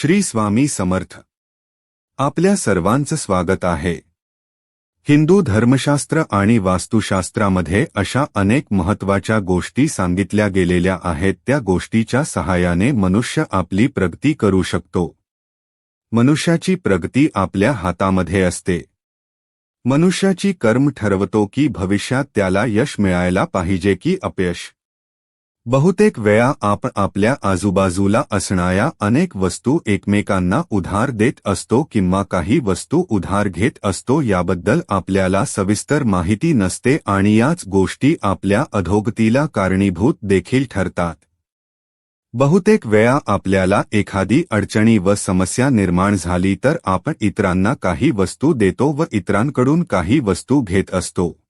श्री स्वामी समर्थ. आपल्या सर्वांचं स्वागत आहे. हिंदू धर्मशास्त्र आणि वास्तुशास्त्रामध्ये अशा अनेक महत्वाच्या गोष्टी आहेत, त्या गोष्टीच्या सहाय्याने मनुष्य आपली प्रगती करू शकतो. मनुष्याची प्रगती आपल्या हातामध्ये असते. मनुष्याची कर्म ठरवतो की भविष्यात त्याला यश मिळायला पाहिजे की अपयश. बहुतेक वेळा आपण आपल्या आजूबाजूला असणाऱ्या अनेक वस्तू एकमेकांना उधार देत असतो किंवा काही वस्तू उधार घेत असतो याबद्दल आपल्याला सविस्तर माहिती नसते आणि याच गोष्टी आपल्या अधोगतीला कारणीभूत देखील ठरतात. बहुतेक वेळा आपल्याला एखादी अडचणी व समस्या निर्माण झाली तर आपण इतरांना काही वस्तू देतो व इतरांकडून काही वस्तू घेत असतो.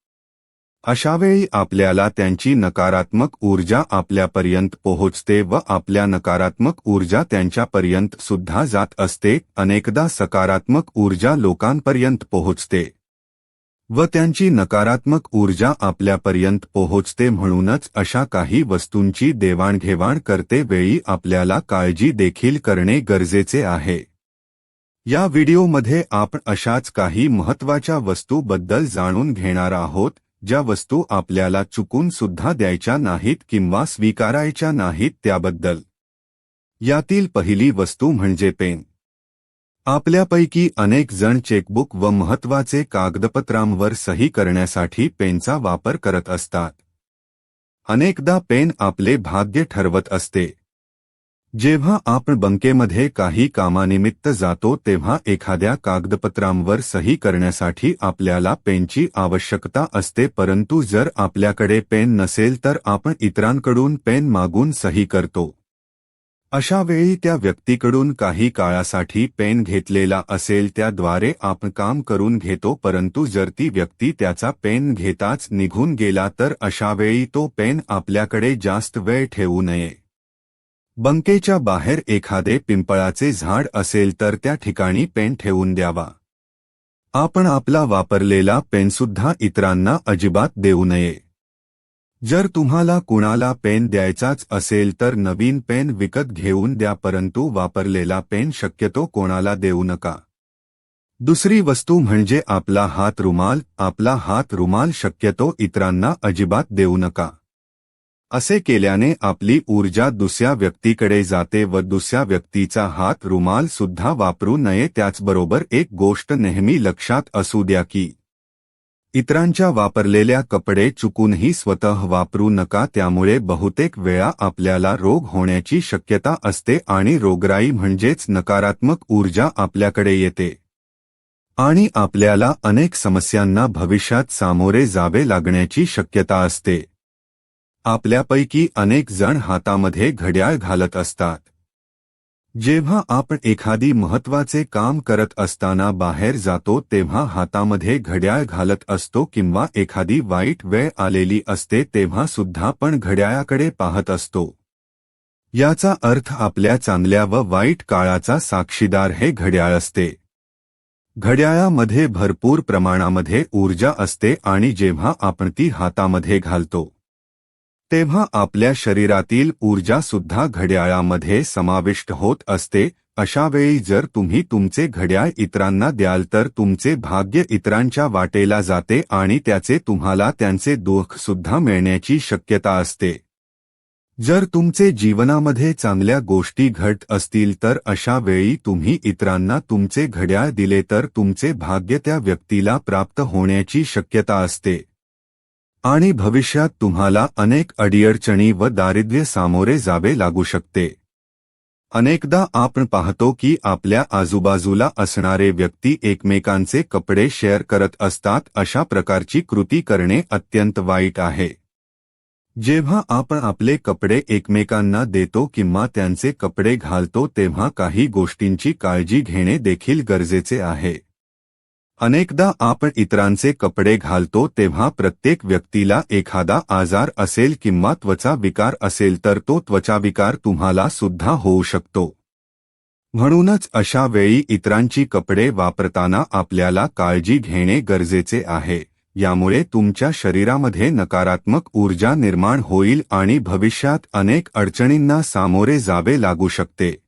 अशावेळी आपल्याला त्यांची नकारात्मक ऊर्जा आपल्यापर्यंत पोहोचते व आपल्या नकारात्मक ऊर्जा त्यांच्यापर्यंत सुद्धा जात असते अनेकदा सकारात्मक ऊर्जा लोकांपर्यंत पोहोचते. व त्यांची नकारात्मक ऊर्जा आपल्यापर्यंत पोहोचते म्हणूनच अशा काही वस्तूंची देवाणघेवाण करते वेळी आपल्याला काळजी देखील करणे गरजेचे आहे. या व्हिडिओमध्ये आपण अशाच काही महत्त्वाच्या वस्तूबद्दल जाणून घेणार आहोत ज्या वस्तू आपल्याला चुकून सुद्धा द्यायच्या नाहीत किंवा स्वीकारायच्या नाहीत त्याबद्दल. यातील पहिली वस्तू म्हणजे पेन. आपल्यापैकी अनेक जण चेकबुक व महत्त्वाचे कागदपत्रांवर सही करण्यासाठी पेनचा वापर करत असतात. अनेकदा पेन आपले भाग्य ठरवत असते. जेव्हा आपण बंकेमध्ये काही कामानिमित्त जातो तेव्हा एखाद्या कागदपत्रांवर सही करण्यासाठी आपल्याला पेनची आवश्यकता असते परंतु जर आपल्याकडे पेन नसेल तर आपण इतरांकडून पेन मागून सही करतो. अशा वेळी त्या व्यक्तीकडून काही काळासाठी पेन घेतलेला असेल त्याद्वारे आपण काम करून घेतो परंतु जर ती व्यक्ती त्याचा पेन घेताच निघून गेला तर अशावेळी तो पेन आपल्याकडे जास्त वेळ ठेवू नये. बंकेच्या बाहेर एखादे पिंपळाचे झाड असेल तर त्या ठिकाणी पेन ठेवून द्यावा. आपण आपला वापरलेला पेनसुद्धा इतरांना अजिबात देऊ नये. जर तुम्हाला कुणाला पेन द्यायचाच असेल तर नवीन पेन विकत घेऊन द्या परंतु वापरलेला पेन शक्यतो कोणाला देऊ नका. दुसरी वस्तू म्हणजे आपला हात रुमाल आपला हात रुमाल शक्यतो इतरांना अजिबात देऊ नका. असे केल्याने आपली ऊर्जा दुसऱ्या व्यक्तीकडे जाते व दुसऱ्या व्यक्तीचा हात रुमाल सुद्धा वापरू नये. त्याचबरोबर एक गोष्ट नेहमी लक्षात असू द्या की इतरांच्या वापरलेल्या कपडे चुकूनही स्वतः वापरू नका. त्यामुळे बहुतेक वेळा आपल्याला रोग होण्याची शक्यता असते आणि रोगराई म्हणजेच नकारात्मक ऊर्जा आपल्याकडे येते आणि आपल्याला अनेक समस्यांना भविष्यात सामोरे जावे लागण्याची शक्यता असते. आपल्यापैकी अनेक जण हातामध्ये घड्याळ घालत असतात. जेव्हा आपण एखादी महत्त्वाचे काम करत असताना बाहेर जातो तेव्हा हातामध्ये घड्याळ घालत असतो किंवा एखादी वाईट वेळ आलेली असते तेव्हा सुद्धा पण घड्याळाकडे पाहत असतो. याचा अर्थ आपल्या चांगल्या व वाईट काळाचा साक्षीदार हे घड्याळ असते. घड्याळामध्ये भरपूर प्रमाणामध्ये ऊर्जा असते आणि जेव्हा आपण ती हातामध्ये घालतो तेव्हा आपल्या शरीरातील ऊर्जा सुद्धा घड्याळामध्ये समाविष्ट होत असते अशावेळी जर तुम्ही तुमचे घड्याळ इतरांना द्याल तर तुमचे भाग्य इतरांच्या वाटेला जाते आणि त्याचे तुम्हाला त्यांचे दुःख सुद्धा मिळण्याची शक्यता असते. जर तुमचे जीवनामध्ये चांगल्या गोष्टी घट असतील तर अशा वेळी तुम्ही इतरांना तुमचे घड्याळ दिले तर तुमचे भाग्य त्या व्यक्तीला प्राप्त होण्याची शक्यता असते. आणि भविष्यात तुम्हाला अनेक अडीअडचणी व दारिद्र्य सामोरे जावे लागू शकते. अनेकदा आपण पाहतो की आपल्या आजूबाजूला असणारे व्यक्ती एकमेकांचे कपडे शेअर करत असतात अशा प्रकारची कृती करणे अत्यंत वाईट आहे. जेव्हा आपण आपले कपडे एकमेकांना देतो किंवा त्यांचे कपडे घालतो तेव्हा काही गोष्टींची काळजी घेणे देखील गरजेचे आहे. अनेकदा आपण इतरांचे कपडे घालतो तेव्हा प्रत्येक व्यक्तीला एखादा आजार असेल किंवा त्वचा विकार असेल तर तो त्वचाविकार तुम्हाला सुद्धा होऊ शकतो. म्हणूनच अशा वेळी इतरांची कपडे वापरताना आपल्याला काळजी घेणे गरजेचे आहे. यामुळे तुमच्या शरीरामध्ये नकारात्मक ऊर्जा निर्माण होईल आणि भविष्यात अनेक अडचणींना सामोरे जावे लागू शकते.